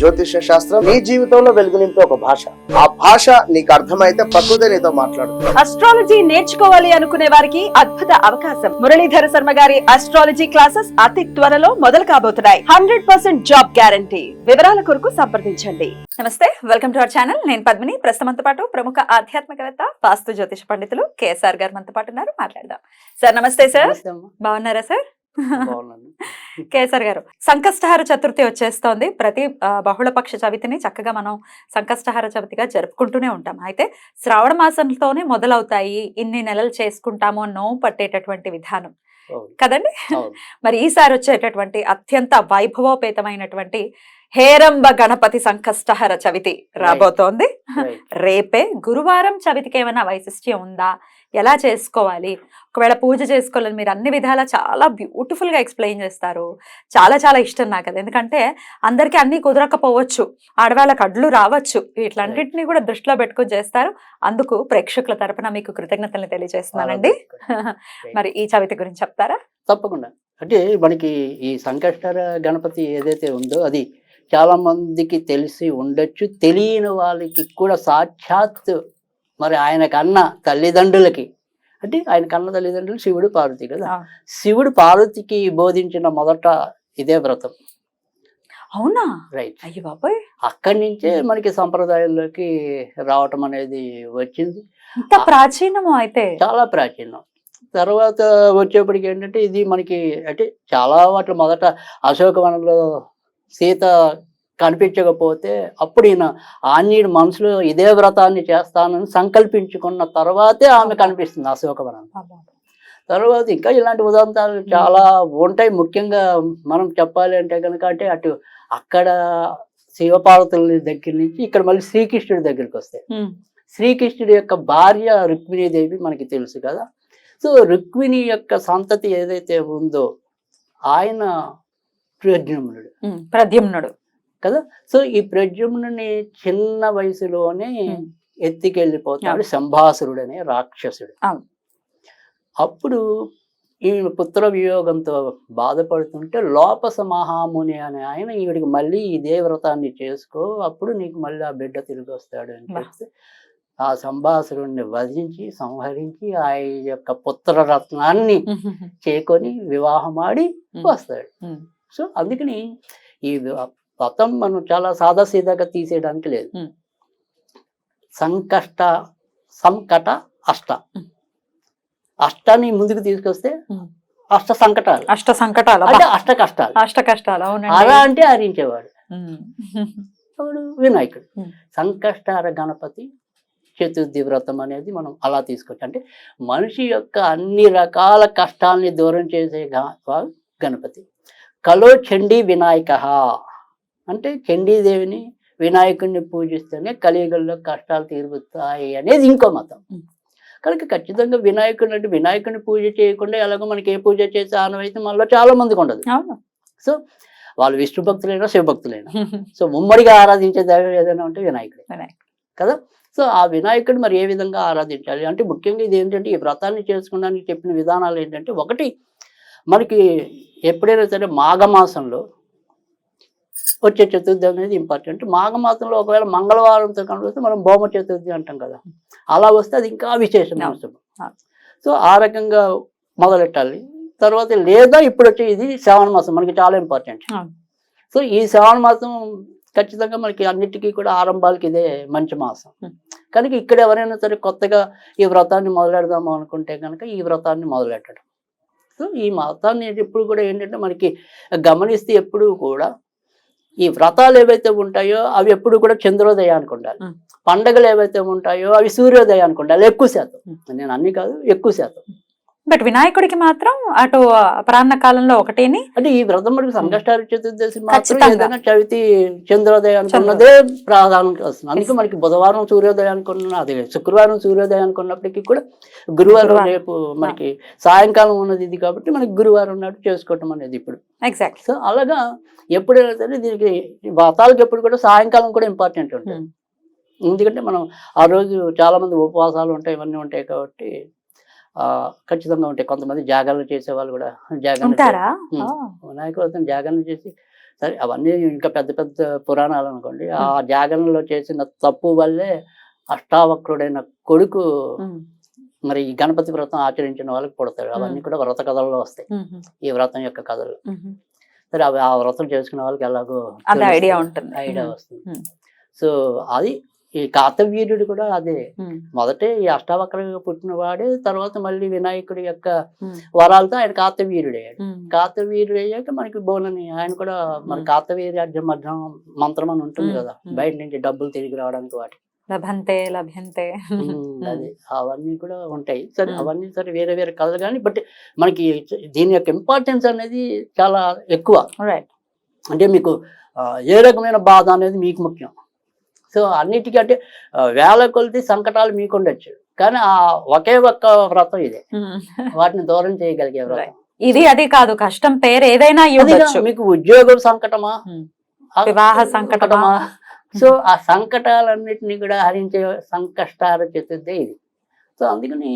జ్యోతిష్య శాస్త్రం నీ జీవితంలో వెలుగునింపే ఒక భాష. ఆ భాష నీకు అర్థమైతే ప్రకృతి నీతో మాట్లాడుతుంది. అస్ట్రాలజీ నేర్చుకోవాలి అనుకునే వారికి అద్భుత అవకాశం. మురళీధర శర్మ గారి అస్ట్రాలజీ క్లాసెస్ అతి త్వరలో మొదలు కాబోతున్నాయి. హండ్రెడ్ పర్సెంట్ జాబ్ గ్యారంటీ వివరాల కొరకు సంప్రదించండి. నమస్తే వెల్కమ్ టు అవర్ ఛానల్ నేను పద్మిని. ప్రస్తుతంతో పాటు ప్రముఖ ఆధ్యాత్మికవేత్త వాస్తు జ్యోతిష పండితులు కేఎస్ఆర్ గారు మనతో పాటు ఉన్నారు. మాట్లాడదాం. సార్ నమస్తే సార్. బాగున్నారా సార్. కేసర్ గారు. సంకష్టహార చతుర్థి వచ్చేస్తోంది. ప్రతి బహుళపక్ష చవితిని చక్కగా మనం సంకష్టహార చవితిగా జరుపుకుంటూనే ఉంటాం. అయితే శ్రావణ మాసంతోనే మొదలవుతాయి ఇన్ని నెలలు చేసుకుంటాము నోవు పట్టేటటువంటి విధానం. కదండి. మరి ఈసారి వచ్చేటటువంటి అత్యంత వైభవోపేతమైనటువంటి హేరంబ గణపతి సంకష్టహర చవితి రాబోతోంది. రేపే గురువారం చవితికి ఏమైనా వైశిష్ట్యం ఉందా? ఎలా చేసుకోవాలి? ఒకవేళ పూజ చేసుకోవాలని మీరు అన్ని విధాలా చాలా బ్యూటిఫుల్గా ఎక్స్ప్లెయిన్ చేస్తారు. చాలా చాలా ఇష్టం నాకు అది. ఎందుకంటే అందరికీ అన్ని కుదరకపోవచ్చు. ఆడవాళ్ళకి అడ్లు రావచ్చు. వీటిలన్నింటినీ కూడా దృష్టిలో పెట్టుకొని చేస్తారు. అందుకు ప్రేక్షకుల తరపున మీకు కృతజ్ఞతలు తెలియజేస్తున్నానండి. మరి ఈ చవితి గురించి చెప్తారా? తప్పకుండా. అంటే మనకి ఈ సంకష్టర గణపతి ఏదైతే ఉందో అది చాలా మందికి తెలిసి ఉండొచ్చు. తెలియని వాళ్ళకి కూడా సాక్షాత్ మరి ఆయన కన్న తల్లిదండ్రులకి. అంటే ఆయన కన్న తల్లిదండ్రులు శివుడు పార్వతి కదా. శివుడు పార్వతికి బోధించిన మొదట ఇదే వ్రతం. అవునా? రైట్ అయ్యి బాబోయ్. అక్కడి నుంచే మనకి సంప్రదాయంలోకి రావటం అనేది వచ్చింది. ఇంత ప్రాచీనము అయితే? చాలా ప్రాచీనం. తర్వాత వచ్చేప్పటికి ఏంటంటే ఇది మనకి అంటే చాలా వాటి మొదట అశోకవనంలో సీత కనిపించకపోతే అప్పుడు ఈయన ఆంజనేయుడు మనసులో ఇదే వ్రతాన్ని చేస్తానని సంకల్పించుకున్న తర్వాతే ఆమె కనిపిస్తుంది అశోకవనం తర్వాత ఇంకా ఇలాంటి ఉదాంతాలు చాలా ఉంటాయి. ముఖ్యంగా మనం చెప్పాలి అంటే కనుక అంటే అటు అక్కడ శివపార్వతుల దగ్గర నుంచి ఇక్కడ మళ్ళీ శ్రీకృష్ణుడి దగ్గరికి వస్తాయి. శ్రీకృష్ణుడి యొక్క భార్య రుక్మిణీదేవి మనకి తెలుసు కదా. సో రుక్మిణి యొక్క సంతతి ఏదైతే ఉందో ఆయన ప్రద్యుమ్నుడు ప్రద్యుమ్నుడు. కదా సో ఈ ప్రద్యుమ్నుని చిన్న వయసులోనే. ఎత్తికెళ్ళిపోతాడు అనే రాక్షసుడు. అప్పుడు ఈ పుత్ర వియోగంతో బాధపడుతుంటే లోపస మహాముని అనే ఆయన ఈవిడికి మళ్ళీ ఇదే వ్రతాన్ని చేసుకో అప్పుడు నీకు మళ్ళీ ఆ బిడ్డ తిరిగి వస్తాడు అని. చెప్తే ఆ సంభాసురుణ్ణి వధించి సంహరించి ఆ యొక్క పుత్ర రత్నాన్ని చేకొని వివాహమాడి. వస్తాడు. సో అందుకని ఈ వ్రతం మనం చాలా సాదాసీదాగా తీసేయడానికి లేదు. సంకష్ట సంకట అష్ట. అష్టాన్ని ముందుకు తీసుకొస్తే. అష్ట సంకటాలు. అష్ట సంకటాలు. అంటే అష్ట కష్టాలు. అష్ట కష్టాలు. అలా అంటే హరించేవాడు వినాయకుడు. సంకష్టార గణపతి చతుర్థి వ్రతం అనేది మనం అలా తీసుకోవచ్చు అంటే మనిషి యొక్క అన్ని రకాల కష్టాల్ని దూరం చేసే గణపతి. కలో చండీ వినాయక అంటే చండీదేవిని వినాయకుడిని పూజిస్తేనే కలియుగంలో కష్టాలు తీరుతాయి అనేది ఇంకో మతం. కనుక ఖచ్చితంగా వినాయకుడిని అంటే వినాయకుడిని పూజ చేయకుండా ఎలాగో మనకి ఏ పూజ చేసే ఆనవైతే మనలో చాలా మందికి ఉండదు. సో వాళ్ళు విష్ణు భక్తులైనా శివభక్తులైనా సో ముమ్మడిగా ఆరాధించే దైవం ఏదైనా ఉంటే వినాయకుడు. వినాయకుడు. కదా? సో ఆ వినాయకుడు మరి ఏ విధంగా ఆరాధించాలి? అంటే ముఖ్యంగా ఇది ఏంటంటే ఈ వ్రతాన్ని చేసుకోవడానికి చెప్పిన విధానాలు ఏంటంటే ఒకటి మనకి ఎప్పుడైనా సరే మాఘమాసంలో వచ్చే చతుర్థి అనేది ఇంపార్టెంట్ మాఘమాసంలో ఒకవేళ మంగళవారంతో కనిపిస్తే మనం భౌమ చతుర్థి అంటాం కదా అలా వస్తే అది ఇంకా. శుభం అవును. సో ఆ రకంగా మొదలెట్టాలి తర్వాత లేదా ఇప్పుడు వచ్చే ఇది శ్రావణ మాసం మనకి చాలా ఇంపార్టెంట్. సో ఈ శ్రావణ మాసం ఖచ్చితంగా మనకి అన్నిటికీ కూడా ఆరంభాలకి ఇదే మంచి మాసం. కనుక ఇక్కడ ఎవరైనా సరే కొత్తగా ఈ వ్రతాన్ని మొదలెడదాము అనుకుంటే కనుక ఈ వ్రతాన్ని మొదలెట్టడం సో ఈ మతాన్ని ఎప్పుడు కూడా ఏంటంటే మనకి గమనిస్తే ఎప్పుడు కూడా ఈ వ్రతాలు ఏవైతే ఉంటాయో అవి ఎప్పుడు కూడా చంద్రోదయానికి ఉండాలి. పండగలు ఏవైతే ఉంటాయో అవి సూర్యోదయానికి ఉండాలి ఎక్కువ శాతం. నేను అన్ని కాదు ఎక్కువ శాతం బట్ వినాయకుడికి మాత్రం అటు ప్రాణ కాలంలో ఒకటిని అంటే ఈ వ్రతం మనకి సంకష్టార చతుర్దశి. ఏదైనా చవితి చంద్రోదయానికి ఉన్నదే ప్రాధాన్యత వస్తుంది. అందుకే మనకి బుధవారం సూర్యోదయానికి ఉన్న అది శుక్రవారం సూర్యోదయానికి ఉన్నప్పటికీ కూడా గురువారం. రేపు మనకి సాయంకాలం ఉన్నది ఇది కాబట్టి మనకి గురువారం నాడు చేసుకోవటం అనేది ఇప్పుడు. ఎగ్జాక్ట్ సో అలాగా ఎప్పుడైనా సరే దీనికి వ్రతాలకు ఎప్పుడు కూడా సాయంకాలం కూడా ఇంపార్టెంట్ ఉంటుంది. ఎందుకంటే మనం ఆ రోజు చాలా మంది ఉపవాసాలు ఉంటాయి ఇవన్నీ ఉంటాయి కాబట్టి ఖచ్చితంగా ఉంటాయి కొంతమంది జాగరణ చేసే వాళ్ళు కూడా జాగరణ చే- ఉంటారా ఉమ్. ఆ, వినాయక వ్రతం జాగరణ చేసి సరే అవన్నీ ఇంకా పెద్ద పెద్ద పురాణాలు అనుకోండి ఆ జాగరణలో చేసిన తప్పు వల్లే అష్టావక్రుడైన కొడుకు మరి ఈ గణపతి వ్రతం ఆచరించిన వాళ్ళకి పుడతాడు. అవన్నీ కూడా వ్రత కథల్లో వస్తాయి ఈ వ్రతం యొక్క కథలు. సరే అవి ఆ వ్రతం చేసుకునే వాళ్ళకి ఎలాగో ఐడియా ఉంటుంది. ఐడియా వస్తుంది. సో అది ఈ కార్తవీర్యుడు కూడా అదే. మొదటే ఈ అష్టావక్రంగా పుట్టినవాడే తర్వాత మళ్ళీ వినాయకుడి యొక్క వరాలతో ఆయన కార్తవీర్యుడు అయ్యాడు ఉమ్. కార్తవీర్యుడు అయ్యాక మనకి బోనని ఆయన కూడా మన మ్మ్. కార్తవీర్యాజ్యం మధ్యం మంత్రం అని ఉంటుంది. కదా. బయట నుంచి డబ్బులు తిరిగి రావడానికి వాటి. లభంతే లభ్యంతే. అది. అవన్నీ కూడా ఉంటాయి. సరే. అవన్నీ సరే వేరే వేరే కథలు కానీ బట్ మనకి దీని యొక్క ఇంపార్టెన్స్ అనేది చాలా ఎక్కువ. రైట్ అంటే మీకు ఏ రకమైన బాధ అనేది మీకు ముఖ్యం. సో అన్నిటికీ అంటే ఆ, వేల కొలిది సంకటాలు మీకు ఉండొచ్చు కానీ ఆ ఒకే ఒక్క వ్రతం ఇదే. వాటిని దూరం చేయగలిగే వ్రతం. ఇది అది కాదు కష్టం పేరు ఏదైనా మీకు ఉద్యోగం సంకటమా? వివాహ సంకటమా? సో ఆ సంకటాలన్నిటిని కూడా హరించే సంకష్టార చతుర్థి ఇది. సో అందుకని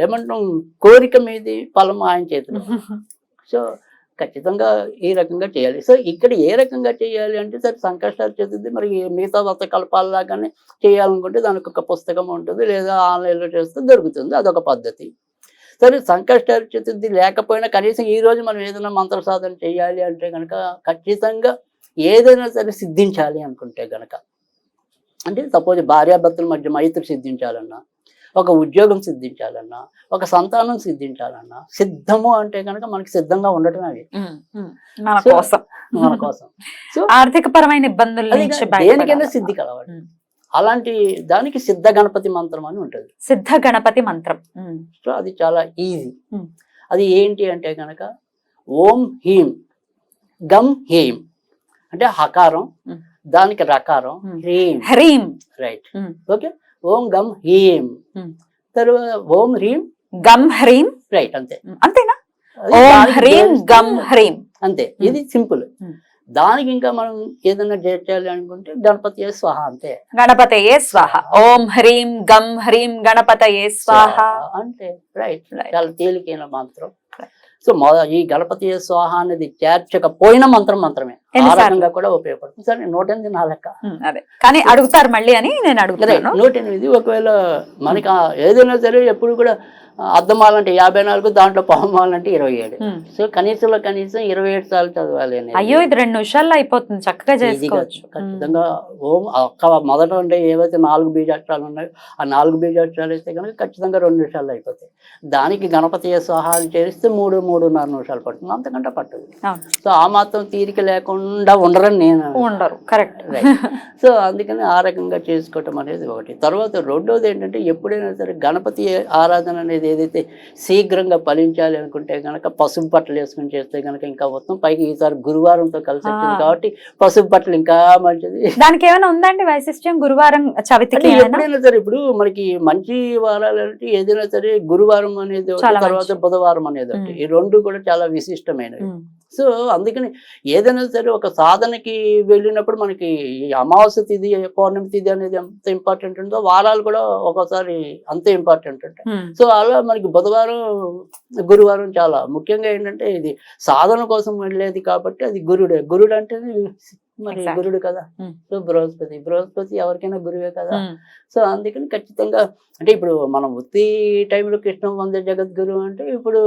ఏమంటాం కోరిక మీది ఫలం ఆయన చేతిలో. సో ఖచ్చితంగా ఈ రకంగా చేయాలి. సో ఇక్కడ ఏ రకంగా చేయాలి అంటే సరే సంకష్టాలు చదివింది మరి మిగతా వస్తకల్పాలలాగానే చేయాలనుకుంటే దానికి ఒక పుస్తకం ఉంటుంది లేదా ఆన్లైన్లో చేస్తే దొరుకుతుంది. అదొక పద్ధతి. సరే సంకష్టాలు చతుర్థి లేకపోయినా కనీసం ఈ రోజు మనం ఏదైనా మంత్ర సాధన చేయాలి అంటే కనుక ఖచ్చితంగా ఏదైనా సరే సిద్ధించాలి అనుకుంటే కనుక అంటే సపోజ్ భార్యాభర్తల మధ్య మైత్రి సిద్ధించాలన్నా ఒక ఉద్యోగం సిద్ధించాలన్నా ఒక సంతానం సిద్ధించాలన్నా సిద్ధము అంటే కనుక మనకి సిద్ధంగా ఉండటం అది ఉమ్. మన కోసం మన కోసం సో ఆర్థిక పరమైన ఇబ్బందుల దేనికైనా. సిద్ధి కలవాలి ఉమ్. అలాంటి దానికి సిద్ధ గణపతి మంత్రం అని ఉంటుంది సిద్ధ గణపతి మంత్రం సో అది చాలా ఈజీ Hmm. అది ఏంటి అంటే కనుక ఓం హీం గమ్ హీం అంటే హకారం Hmm. దానికి రకారం Hmm. హ్రీం హ్రీం రైట్ Hmm. ఓకే ఓం గమ్ హీం. తర్వాత ఓం హ్రీం? గమ్ హ్రీం? రైట్ అంతే. అంతేనా? ఓం హ్రీం గమ్ హ్రీం. అంతే. ఇది సింపుల్. దానికి ఇంకా మనం ఏదైనా చేయాలి అనుకుంటే గణపతి స్వహ అంతే. గణపతయే స్వాహ. ఓం హ్రీం గమ్ హ్రీం గణపతయే స్వాహ. అంటే రైట్. చాలా తేలికైన మంత్రం. సో మొద ఈ గణపతి స్వాహ అనేది చేర్చకపోయిన మంత్రం మంత్రమే ఆ? రకంగా కూడా ఉపయోగపడుతుంది సరే నూట ఎనిమిది నా లెక్క అదే కానీ అడుగుతారు మళ్ళీ అని నేను. అడుగుతున్నాను నూట ఎనిమిది ఒకవేళ మనకి ఏదైనా సరే ఎప్పుడు కూడా అద్దమాలంటే యాభై నాలుగు దాంట్లో పవమాలంటే ఇరవై ఏడు. సో కనీసంలో కనీసం ఇరవై ఏడు సార్లు చదవాలి. అయ్యో ఇది రెండు నిమిషాల్లో అయిపోతుంది చక్కగా చేసుకోవచ్చు. ఖచ్చితంగా ఓం ఒక్క మొదట ఉండే ఏవైతే నాలుగు బీజాక్షరాలు ఉన్నాయో ఆ నాలుగు బీజాక్షరాలు అయితే కనుక ఖచ్చితంగా రెండు నిమిషాలు అయిపోతాయి దానికి గణపతి సహాయం చేస్తే మూడు మూడున్నర నిమిషాలు పడుతుంది అంతకంటే పట్టదు. సో ఆ మాత్రం తీరిక లేకుండా ఉండరని నేను ఉండరు కరెక్ట్. సో అందుకని ఆ రకంగా చేసుకోవటం అనేది ఒకటి తర్వాత రెండోది ఏంటంటే ఎప్పుడైనా సరే గణపతి ఆరాధన అనేది ఏదైతే శీఘ్రంగా ఫలించాలి అనుకుంటే కనుక పసుపు బట్టలు వేసుకుని చేస్తే కనుక ఇంకా మొత్తం పైకి ఈసారి గురువారంతో కలిసి వచ్చింది. కాబట్టి పసుపు బట్టలు ఇంకా మంచిది దానికి ఏమైనా ఉందండి వైశిష్ట్యం గురువారం చవితికి ఎప్పుడైనా సరే ఇప్పుడు మనకి మంచి వారాలు అంటే ఏదైనా సరే గురువారం అనేది తర్వాత. బుధవారం అనేది. ఈ రెండు కూడా చాలా విశిష్టమైనవి సో అందుకని ఏదైనా సరే ఒక సాధనకి వెళ్ళినప్పుడు మనకి అమావాస్య తిథి పౌర్ణమి తిథి అనేది ఎంత ఇంపార్టెంట్ ఉందో వారాలు కూడా ఒక్కోసారి అంతే ఇంపార్టెంట్ ఉంటాయి. సో అలా మనకి బుధవారం గురువారం చాలా ముఖ్యంగా ఏంటంటే ఇది సాధన కోసం వెళ్ళేది కాబట్టి అది గురుడే. గురుడు అంటే మరి. గురుడు కదా. సో బృహస్పతి. బృహస్పతి ఎవరికైనా గురువే కదా. సో అందుకని ఖచ్చితంగా అంటే ఇప్పుడు మనం ఉత్తి టైంలో కృష్ణం వందే జగద్గురు అంటే ఇప్పుడు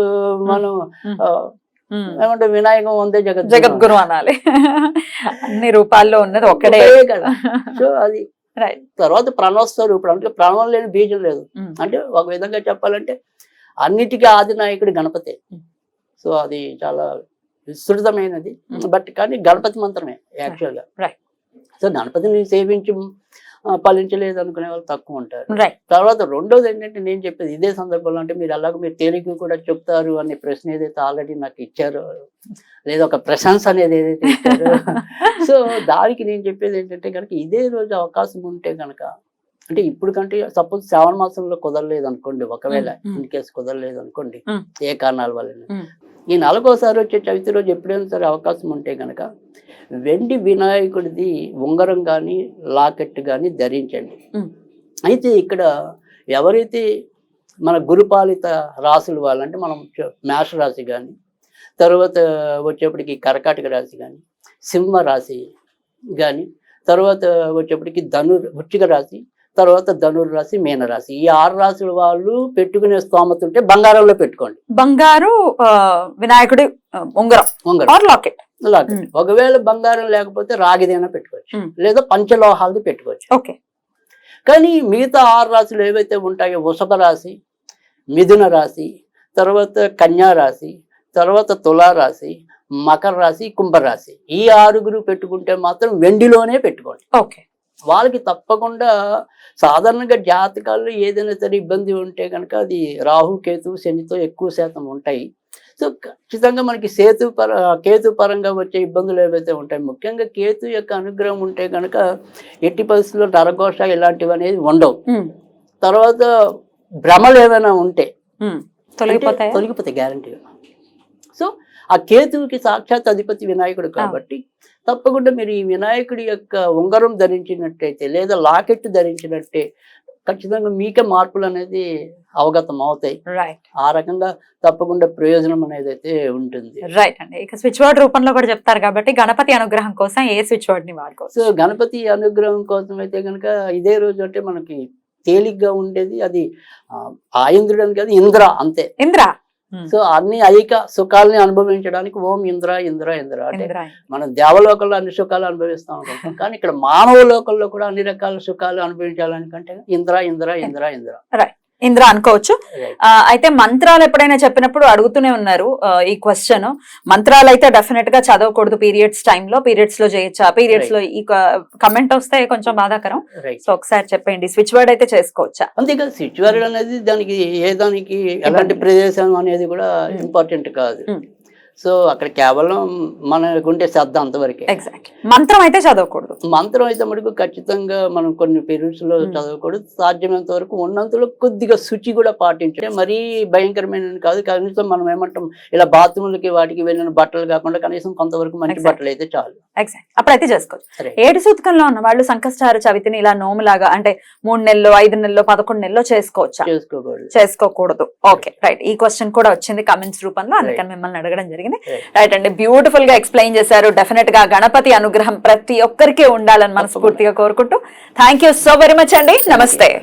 మనం. ఏమంటే వినాయకం వందే జగద్గురు. జగద్గురు అనాలి. అన్ని రూపాల్లో ఉన్నది ఒక్కడే. కదా. సో అది తర్వాత ప్రణవస్వరూపుడు అంటే ప్రణవం లేని బీజం లేదు. అంటే ఒక విధంగా చెప్పాలంటే అన్నిటికీ ఆది నాయకుడు గణపతి. సో అది చాలా విస్తృతమైనది. బట్ కానీ గణపతి మంత్రమే యాక్చువల్గా. సో గణపతిని సేవించి ఫలించలేదు అనుకునే వాళ్ళు తక్కువ ఉంటారు తర్వాత రెండోది ఏంటంటే నేను చెప్పేది ఇదే సందర్భంలో అంటే మీరు అలాగ మీరు తేలిక కూడా చెప్తారు అనే ప్రశ్న ఏదైతే ఆల్రెడీ నాకు ఇచ్చారో లేదా ఒక ప్రశంస అనేది ఏదైతే ఇచ్చారో సో దానికి నేను చెప్పేది ఏంటంటే కనుక ఇదే రోజు అవకాశం ఉంటే కనుక అంటే ఇప్పుడు కంటే సపోజ్ శ్రావణ మాసంలో కుదరలేదు అనుకోండి ఒకవేళ మ్మ్, మ్మ్. ఇన్ కేసు కుదరలేదు అనుకోండి మ్మ్. ఏ కారణాల వల్ల. ఈ నాలుగోసారి వచ్చే చవితి రోజు ఎప్పుడైనా సరే అవకాశం ఉంటే కనుక వెండి వినాయకుడిది ఉంగరం కానీ లాకెట్ కానీ ధరించండి. అయితే ఇక్కడ ఎవరైతే మన గురుపాలిత రాసులు వాళ్ళంటే మనం చ- మేష రాశి కానీ తర్వాత వచ్చేప్పటికి కర్కాటక రాశి కానీ సింహ రాశి కానీ తర్వాత వచ్చేప్పటికి ధను వృచ్చిక రాశి తర్వాత ధనుర్ రాశి మీన రాశి. ఈ ఆరు రాశుల వాళ్ళు పెట్టుకునే స్తోమత ఉంటే బంగారంలో పెట్టుకోండి. బంగారు వినాయకుడి ఉంగరం. ఉంగరం. Locket locket. ఒకవేళ బంగారం లేకపోతే రాగిదైనా పెట్టుకోవచ్చు. లేదా పంచలోహాలది పెట్టుకోవచ్చు. ఓకే. కానీ మిగతా ఆరు రాశులు ఏవైతే ఉంటాయో వృషభ రాశి మిథున రాశి తర్వాత కన్యా రాశి తర్వాత తులా రాశి మకర రాశి కుంభరాశి. ఈ ఆరుగురు పెట్టుకుంటే మాత్రం వెండిలోనే పెట్టుకోండి. ఓకే. వాళ్ళకి తప్పకుండా సాధారణంగా జాతకాల్లో ఏదైనా సరే ఇబ్బంది ఉంటే కనుక అది రాహు కేతు శనితో ఎక్కువ శాతం ఉంటాయి. సో ఖచ్చితంగా మనకి సేతు పర కేతు పరంగా వచ్చే ఇబ్బందులు ఏవైతే ఉంటాయి ముఖ్యంగా కేతు యొక్క అనుగ్రహం ఉంటే కనుక ఎట్టి పరిస్థితుల్లో నరఘోష ఇలాంటివి అనేది ఉండవు. తర్వాత భ్రమలు ఏమైనా ఉంటే. తొలగిపోతాయా? తొలగిపోతాయి గ్యారంటీగా సో ఆ కేతువుకి సాక్షాత్ అధిపతి వినాయకుడు కాబట్టి తప్పకుండా మీరు ఈ వినాయకుడి యొక్క ఉంగరం ధరించినట్టయితే లేదా లాకెట్ ధరించినట్టే ఖచ్చితంగా మీకే మార్పులు అనేది అవగతం అవుతాయి రైట్ ఆ రకంగా తప్పకుండా ప్రయోజనం అనేది అయితే ఉంటుంది. రైట్ అండి. ఇక స్విచ్ వర్డ్ రూపంలో కూడా చెప్తారు కాబట్టి గణపతి అనుగ్రహం కోసం ఏ స్విచ్ వర్డ్ని వాడుకోవచ్చు? సో గణపతి అనుగ్రహం కోసం అయితే కనుక ఇదే రోజు అంటే మనకి తేలిగ్గా ఉండేది. అది ఆ, ఆయంద్రుడు అని కాదు ఇంద్ర అంతే. ఇంద్ర. సో అన్ని ఐక సుఖాలని అనుభవించడానికి ఓం ఇంద్ర ఇంద్ర ఇంద్ర అంటే మనం దేవలోకంలో అన్ని సుఖాలు అనుభవిస్తాం అనుకుంటాం. కానీ ఇక్కడ మానవ లోకంలో కూడా అన్ని రకాల సుఖాలు అనుభవించాలనుకంటే ఇంద్ర ఇంద్ర ఇంద్ర ఇంద్ర. ఇంద్ర అనుకోవచ్చు. అయితే మంత్రాలు ఎప్పుడైనా చెప్పినప్పుడు అడుగుతూనే ఉన్నారు ఈ క్వశ్చన్ మంత్రాలు అయితే డెఫినెట్గా చదవకూడదు పీరియడ్స్లో పీరియడ్స్లో చేయొచ్చా? పీరియడ్స్లో ఈ కమెంట్ వస్తే కొంచెం బాధాకరం. సో ఒకసారి చెప్పండి స్విచ్ వర్డ్ అయితే చేసుకోవచ్చా? అంతేకాదు సిచ్యువేషన్ అనేది దానికి ఏ దానికి ఎలాంటి ప్రదేశం అనేది కూడా Hmm. ఇంపార్టెంట్ కాదు. Hmm. సో అక్కడ కేవలం మనకుంటే శ్రద్ధ అంతవరకే. ఎగ్జాక్ట్ మంత్రం అయితే చదవకూడదు. మంత్రం అయితే మటుకు ఖచ్చితంగా మనం కొన్ని periods లో Hmm. చదవకూడదు. సాధ్యమైనంత వరకు ఉన్నంతలో కొద్దిగా శుచి కూడా పాటించే మరీ భయంకరమైన కాదు. కనీసం మనం ఏమంటాం ఇలా బాత్రూమ్లకి వాటికి వెళ్ళిన బట్టలు కాకుండా కనీసం కొంతవరకు మంచి. బట్టలు అయితే చాలు. ఎగ్జాక్ట్ అప్పుడైతే చేసుకోవచ్చు. ఏడు సూతకంలో ఉన్న వాళ్ళు సంకష్టార చవితిని ఇలా నోములాగా అంటే మూడు నెలలు ఐదు నెలలు పదకొండు నెలలు చేసుకోవచ్చా? చేసుకోకూడదు. చేసుకోకూడదు. ఓకే రైట్ ఈ క్వశ్చన్ కూడా వచ్చింది కమెంట్స్ రూపంలో. అందుకని మిమ్మల్ని అడగడం జరిగింది. Right. రైట్ అండి బ్యూటిఫుల్గా ఎక్స్ప్లెయిన్ చేశారు. డెఫినెట్గా గణపతి అనుగ్రహం ప్రతి ఒక్కరికి ఉండాలని మనస్ఫూర్తిగా కోరుకుంటూ. Thank you so very much అండి. నమస్తే